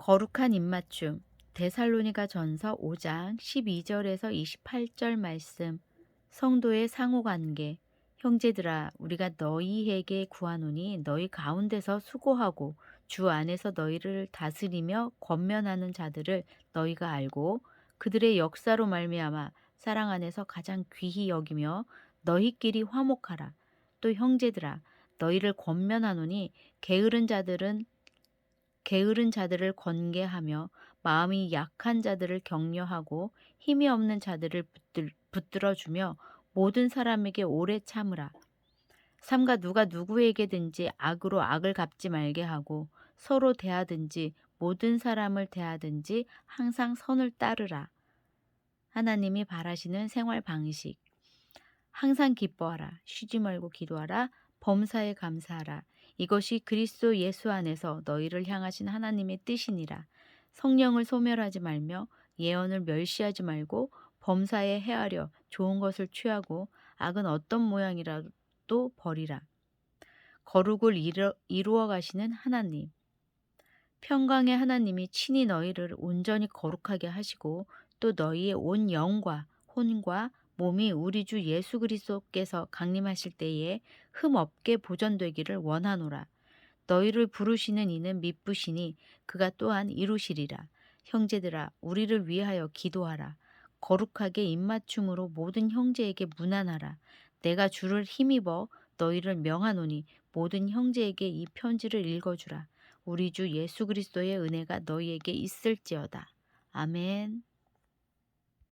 거룩한 입맞춤. 데살로니가 전서 5장 12절에서 28절 말씀. 성도의 상호관계. 형제들아 우리가 너희에게 구하노니 너희 가운데서 수고하고 주 안에서 너희를 다스리며 권면하는 자들을 너희가 알고 그들의 역사로 말미암아 사랑 안에서 가장 귀히 여기며 너희끼리 화목하라. 또 형제들아 너희를 권면하노니 게으른 자들은 게으른 자들을 권계하며 마음이 약한 자들을 격려하고 힘이 없는 자들을 붙들, 붙들 어 주며 모든 사람에게 오래 참으라. 삼가 누가 누구에게든지 악으로 악을 갚지 말게 하고 서로 대하든지 모든 사람을 대하든지 항상 선을 따르라. 하나님이 바라시는 생활 방식. 항상 기뻐하라. 쉬지 말고 기도하라. 범사에 감사하라. 이것이 그리스도 예수 안에서 너희를 향하신 하나님의 뜻이니라. 성령을 소멸하지 말며 예언을 멸시하지 말고 범사에 헤아려 좋은 것을 취하고 악은 어떤 모양이라도 버리라. 거룩을 이루, 이루어 가시는 하나님. 평강의 하나님이 친히 너희를 온전히 거룩하게 하시고 또 너희의 온 영과 혼과 몸이 우리 주 예수 그리스도께서 강림하실 때에 흠 없게 보존되기를 원하노라. 너희를 부르시는 이는 미쁘시니 그가 또한 이루시리라. 형제들아 우리를 위하여 기도하라. 거룩하게 입맞춤으로 모든 형제에게 무난하라. 내가 주를 힘입어 너희를 명하노니 모든 형제에게 이 편지를 읽어주라. 우리 주 예수 그리스도의 은혜가 너희에게 있을지어다. 아멘.